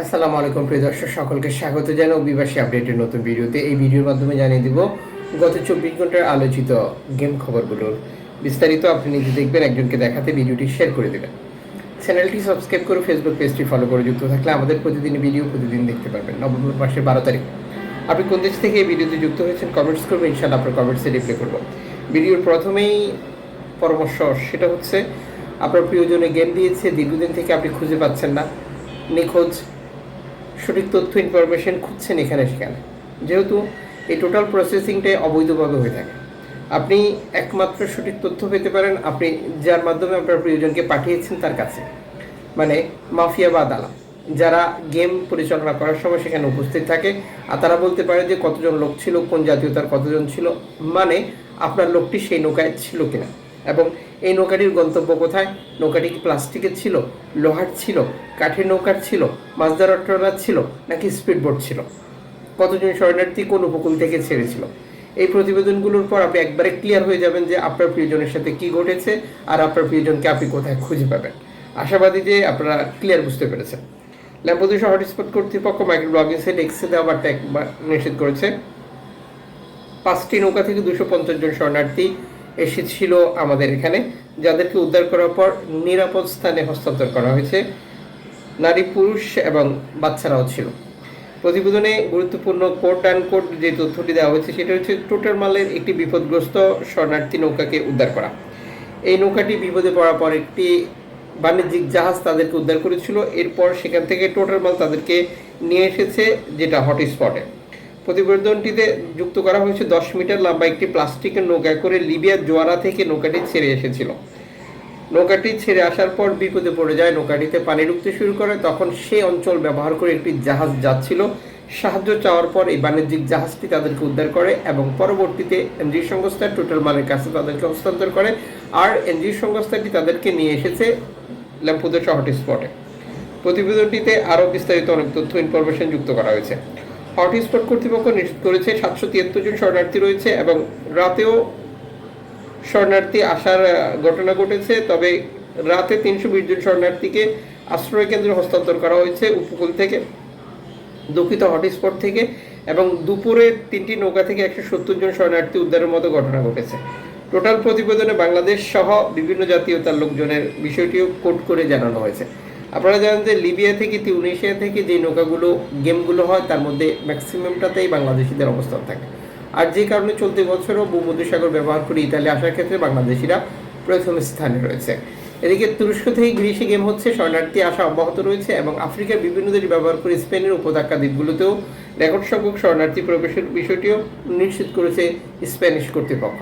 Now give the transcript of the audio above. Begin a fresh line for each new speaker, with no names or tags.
আসসালামু আলাইকুম প্রিয় দর্শক, সকলকে স্বাগত জানাই। অভিবাসী আপডেটের নতুন ভিডিওতে এই ভিডিওর মাধ্যমে জানিয়ে দিব, গত চব্বিশ ঘণ্টার আলোচিত গেম খবরগুলোর বিস্তারিত আপনি নিজে দেখবেন, একজনকে দেখাতে ভিডিওটি শেয়ার করে দেবেন। চ্যানেলটি সাবস্ক্রাইব করে ফেসবুক পেজটি ফলো করে যুক্ত থাকলে আমাদের প্রতিদিন ভিডিও প্রতিদিন দেখতে পারবেন নভেম্বর মাসের বারো তারিখ। আপনি কোন দেশ থেকে এই ভিডিওতে যুক্ত হয়েছেন কমেন্টস করবেন, ইনশাআল্লাহ আপনার কমেন্টসে রিপ্লাই করব। ভিডিওর প্রথমেই পরামর্শ সেটা হচ্ছে, আপনার প্রিয়জনে গেম দিয়েছে, দীর্ঘদিন থেকে আপনি খুঁজে পাচ্ছেন না, নিখোঁজ। সঠিক তথ্য ইনফরমেশন খুঁজছেন এখানে, সেখানে। যেহেতু এই টোটাল প্রসেসিংটাই অবৈধভাবে হয়ে থাকে। আপনি একমাত্র সঠিক তথ্য পেতে পারেন, আপনি যার মাধ্যমে আপনার প্রিয়জনকে পাঠিয়েছেন তার কাছে। মানে মাফিয়া বা দালাল যারা গেম পরিচালনা করার সময় সেখানে উপস্থিত থাকে, আর তারা বলতে পারে যে কতজন লোক ছিল, কোন জাতীয়তার কতজন ছিল মানে আপনার লোকটি সেই নৌকায় ছিল কিনা। এবং এই নৌকাটির গন্তব্য কোথায়? নৌকাটি কি প্লাস্টিকের ছিল? লোহার ছিল? কাঠের নৌকার ছিল? মাছদার ট্রলার ছিল? নাকি স্পিডবোট ছিল? কতজন শরণার্থী কোন উপকূল থেকে ছেড়েছিল? এই প্রতিবেদনগুলোর পর আপনি একবারে ক্লিয়ার হয়ে যাবেন যে আপনার প্রিয়জনের সাথে কি ঘটেছে আর আপনার প্রিয়জনকে আপনি কোথায় খুঁজে পাবেন। আশাবাদী যে আপনারা ক্লিয়ার বুঝতে পেরেছেন। ল্যাম্পোদুশা হটস্পট কর্তৃপক্ষ মাইক্রো ব্লগিং সেট এক্সে দেওয়া একবার নিষেধ করেছে। পাঁচটি নৌকা থেকে দুশো পঞ্চাশ জন শরণার্থী এসেছিল আমাদের এখানে, যাদেরকে উদ্ধার করার পর নিরাপদ স্থানে হস্তান্তর করা হয়েছে। নারী, পুরুষ এবং বাচ্চারাও ছিল। প্রতিবেদনে গুরুত্বপূর্ণ কোড অ্যান্ড কোড যে তথ্যটি দেওয়া হয়েছে, সেটা হচ্ছে টোটাল মালের একটি বিপদগ্রস্ত শরণার্থী নৌকাকে উদ্ধার করা। এই নৌকাটি বিপদে পড়ার পর একটি বাণিজ্যিক জাহাজ তাদেরকে উদ্ধার করেছিল। এরপর সেখান থেকে টোটাল মাল তাদেরকে নিয়ে এসেছে, যেটা হটস্পটে প্রতিবেদনটিতে যুক্ত করা হয়েছে, দশ মিটার লম্বা একটি প্লাস্টিকের নৌকায় করে লিবিয়ার জোয়ারা থেকে নৌকাটি ছেড়ে এসেছিল। নৌকাটি ছেড়ে আসার পর বিপদে পড়ে যায়, নৌকাটিতে পানি ঢুকতে শুরু করে। তখন সেই অঞ্চল ব্যবহার করে একটি জাহাজ যাচ্ছিল। সাহায্য চাওয়ার পর এই বাণিজ্যিক জাহাজটি তাদেরকে উদ্ধার করে এবং পরবর্তীতে এনজিও সংস্থা টোটাল মালের কাছে তাদেরকে হস্তান্তর করে। আর এনজিও সংস্থাটি তাদেরকে নিয়ে এসেছে ল্যাম্পুদা শহরটি স্পটে। প্রতিবেদনটিতে আরও বিস্তারিত অনেক তথ্য, ইনফরমেশন যুক্ত করা হয়েছে। হটস্পট কর্তৃপক্ষ নিশ্চিত করেছে, সাতশো তিয়াত্তর জন শরণার্থী রয়েছে এবং রাতেও শরণার্থী আসার ঘটনা ঘটেছে। তবে রাতে তিনশো বিশ জন শরণার্থীকে আশ্রয় কেন্দ্রে হস্তান্তর করা হয়েছে উপকূল থেকে, দুঃখিত হটস্পট থেকে এবং দুপুরে তিনটি নৌকা থেকে একশো সত্তর জন শরণার্থী উদ্ধারের মতো ঘটনা ঘটেছে। টোটাল প্রতিবেদনে বাংলাদেশ সহ বিভিন্ন জাতীয়তার লোকজনের বিষয়টিও কোট করে জানানো হয়েছে। আপনারা জানেন যে লিবিয়া থেকে, তিউনিশিয়া থেকে যে নৌকাগুলো, গেমগুলো হয়, তার মধ্যে ম্যাক্সিমামটাতেই বাংলাদেশিদের অবস্থান থাকে। আর যে কারণে চলতি বছরও ভূমধ্যসাগর ব্যবহার করে ইতালি আসার ক্ষেত্রে বাংলাদেশিরা প্রথম স্থানে রয়েছে। এদিকে তুরস্ক থেকে গ্রিসে গেম হচ্ছে, শরণার্থী আসা অব্যাহত রয়েছে এবং আফ্রিকার বিভিন্ন দেশ ব্যবহার করে স্পেনের উপত্যকা দ্বীপগুলোতেও রেকর্ড সংখ্যক শরণার্থী প্রবেশের বিষয়টিও নিশ্চিত করেছে স্প্যানিশ কর্তৃপক্ষ।